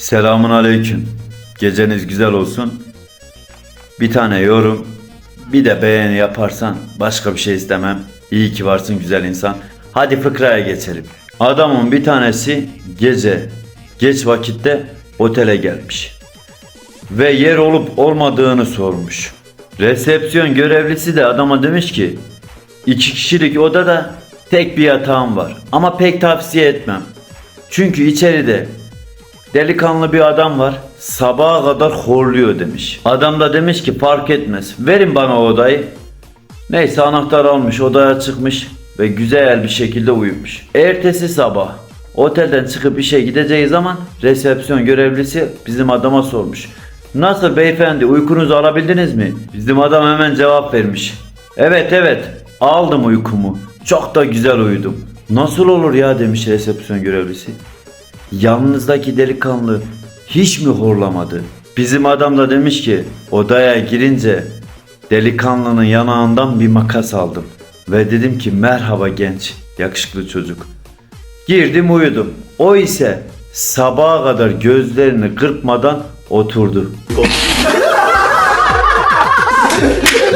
Selamun aleyküm. Geceniz güzel olsun. Bir tane yorum, bir de beğeni yaparsan başka bir şey istemem. İyi ki varsın güzel insan. Hadi fıkraya geçelim. Adamın bir tanesi gece geç vakitte otele gelmiş. Ve yer olup olmadığını sormuş. Resepsiyon görevlisi de adama demiş ki iki kişilik odada tek bir yatağım var ama pek tavsiye etmem. Çünkü içeride Delikanlı bir adam var. Sabaha kadar horluyor demiş. Adam da demiş ki fark etmez. Verin bana o odayı. Neyse anahtar almış odaya çıkmış ve güzel bir şekilde uyumuş. Ertesi sabah otelden çıkıp işe gideceği zaman resepsiyon görevlisi bizim adama sormuş. Nasıl beyefendi uykunuzu alabildiniz mi? Bizim adam hemen cevap vermiş. Evet evet aldım uykumu. Çok da güzel uyudum. Nasıl olur ya demiş resepsiyon görevlisi. Yanınızdaki delikanlı hiç mi horlamadı? Bizim adam da demiş ki odaya girince delikanlının yanağından bir makas aldım. Ve dedim ki merhaba genç yakışıklı çocuk. Girdim uyudum. O ise sabaha kadar gözlerini kırpmadan oturdu.